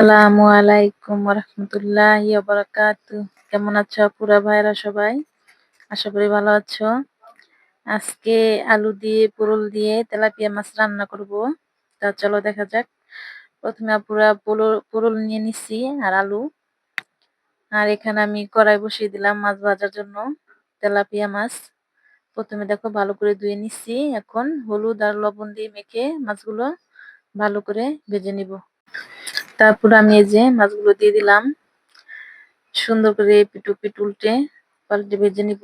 আসসালামু আলাইকুম রহমতুল্লাহি বারাকাতু কেমন আছো পুরা ভাইরা সবাই? আশা করি ভালো আছো। আজকে আলু দিয়ে পুরল দিয়ে তেলাপিয়া মাছ রান্না করব। তা চলো দেখা যাক। প্রথমে পুরা পুরল নিয়ে নিচ্ছি আর আলু। আর এখানে আমি কড়াই বসিয়ে দিলাম মাছ ভাজার জন্য তেলাপিয়া মাছ। প্রথমে দেখো ভালো করে ধুয়ে নিচ্ছি এখন হলুদ আর লবণ দিয়ে মেখে মাছগুলো ভালো করে ভেজে নিব। তারপর আমি এই যে মাছগুলো দিয়ে দিলাম। সুন্দর করে পিটু পিটু উল্টে পাল্টে ভেজে নিব।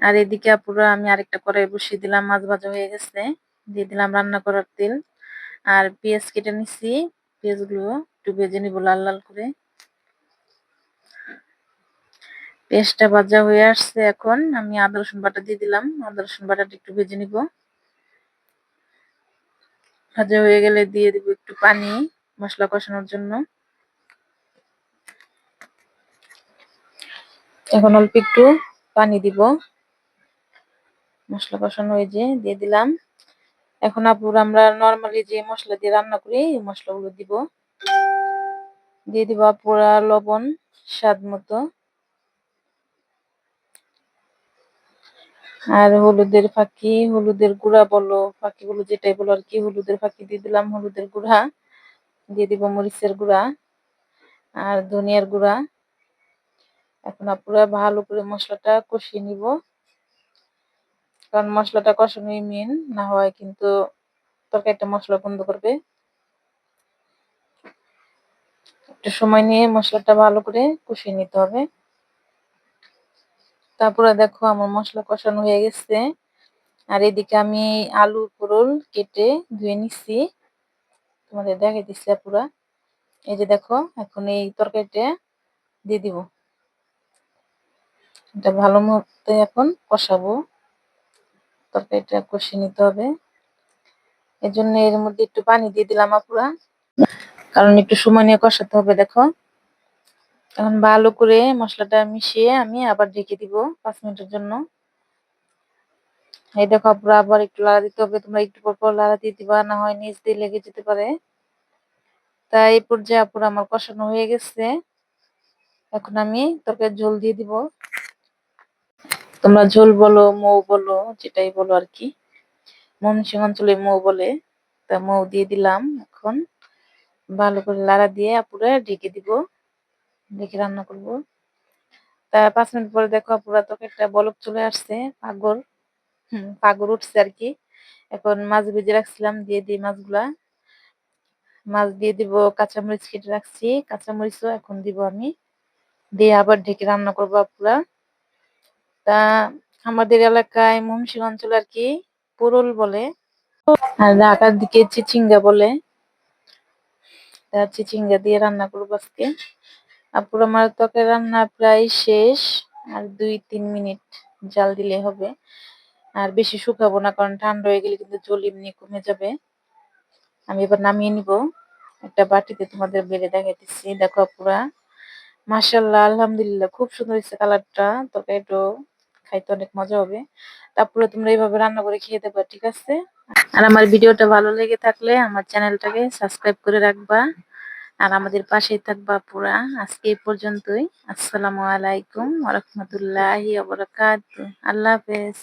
আর এদিকে আপুরা, আমি আরেকটা কড়াই বসিয়ে দিলাম, মাছ ভাজা হয়ে গেছে। দিয়ে দিলাম রান্না করার তেল। আর পেঁয়াজ কেটে নিচ্ছি পেঁয়াজগুলো একটু ভেজে নিব লাল লাল করে। পেঁয়াজটা ভাজা হয়ে আসছে এখন। আমি আদা রসুন বাটা দিয়ে দিলাম। আদা রসুন বাটাটা একটু ভেজে নিব। ভাজা হয়ে গেলে দিয়ে দিব একটু পানি মশলা কষানোর জন্য। এখন অল্প একটু পানি দিব। মশলা কষানো হয়ে যে দিয়ে দিলাম। এখন আপুর আমরা নর্মালি যে মশলা দিয়ে রান্না করি, এই মশলাগুলো দিব। দিয়ে দিব আপুরা লবণ স্বাদ মতো। আর হলুদের ফাঁকি, হলুদের গুঁড়া বলো ফাঁকি বলো যেটাই বলো আর কি, হলুদের ফাঁকি দিয়ে দিলাম, হলুদের গুঁড়া। দিয়ে দিব মরিচের গুঁড়া আর ধনিয়ার গুঁড়া। এখন আপুরা ভালো করে মশলাটা কষিয়ে নিব। কারণ মশলাটা কষানোই মেন না হয় কিন্তু তরকারিটা মশলা বন্ধ করবে। একটু সময় নিয়ে মশলাটা ভালো করে কষিয়ে নিতে হবে। তারপরে দেখো আমার মশলা কষানো হয়ে গেছে। আর এদিকে আমি আলু পরল কেটে ধুয়ে নিচ্ছি তোমাদের দেখে দিচ্ছি পুরা এই যে দেখো, এখন এই তরকারিটা দিয়ে দিব। এটা ভালো মতো এখন কষাবো। তরকারিটা কষিয়ে নিতে হবে। এই জন্য এর মধ্যে একটু পানি দিয়ে দিলাম আপুরা। কারণ একটু সময় নিয়ে কষাতে হবে, দেখো। এখন ভালো করে মশলাটা মিশিয়ে আমি আবার ঢেকে দিব পাঁচ মিনিটের জন্য। এই দেখো আপুরা, আবার একটু লাড়া দিতে হবে, তোমরা একটু পর পর লাড়া দিয়ে দিবা, না হয় নিচ দিয়ে লেগে যেতে পারে। তাই এই পর্যায়ে আপুরা আমার কষানো হয়ে গেছে। এখন আমি তরকারি ঝোল দিয়ে দিব। তোমরা ঝোল বলো, মৌ বলো, যেটাই বলো আর কি। মনসিং অঞ্চলে মৌ বলে, তা মৌ দিয়ে দিলাম। এখন ভালো করে লাড়া দিয়ে আপুরা ঢেকে দিব। ঢেকে রান্না করব। তা পাঁচ মিনিট পরে দেখো আপুরা একটা বলক চলে আসছে পাগর পাগর উঠছে আর কি। এখন মাছ ভেজে রাখছিলাম, দিয়ে দিই মাছগুলা। মাছ দিয়ে দিব কাঁচামরিচ কেটে রাখছি, কাঁচামরিচও এখন দিব আমি। দিয়ে আবার ঢেকে রান্না করব আপুরা। তা আমাদের এলাকায় মুন্সির অঞ্চল আর কি, পোরল বলে। আর ঢাকার দিকে চিচিঙ্গা বলে। তা চিচিঙ্গা দিয়ে রান্না করব আজকে। আপুর আমার ত্বকে রান্না প্রায় শেষ, আর দুই তিন মিনিট জাল দিলে হবে। আর বেশি শুকাবো না, কারণ ঠান্ডা হয়ে গেলে কিন্তু জল এমনি কমে যাবে। আমি এবার নামিয়ে নিব। একটা বাটিতে তোমাদের বেড়ে দেখাইতেছি। দেখো পুরা মাসাল্লাহ আলহামদুলিল্লাহ, খুব সুন্দর হয়েছে কালারটা। তরকারিটাও খাইতে অনেক মজা হবে। তারপরে তোমরা এইভাবে রান্না করে খেয়ে দেবা ঠিক আছে? আর আমার ভিডিওটা ভালো লেগে থাকলে আমার চ্যানেলটাকে সাবস্ক্রাইব করে রাখবা। আর আমাদের পাশে থাকবা পুরা আজকে এই পর্যন্তই। আসসালামু আলাইকুম ওরহমতুল্লাহি আল্লাহ হাফেজ।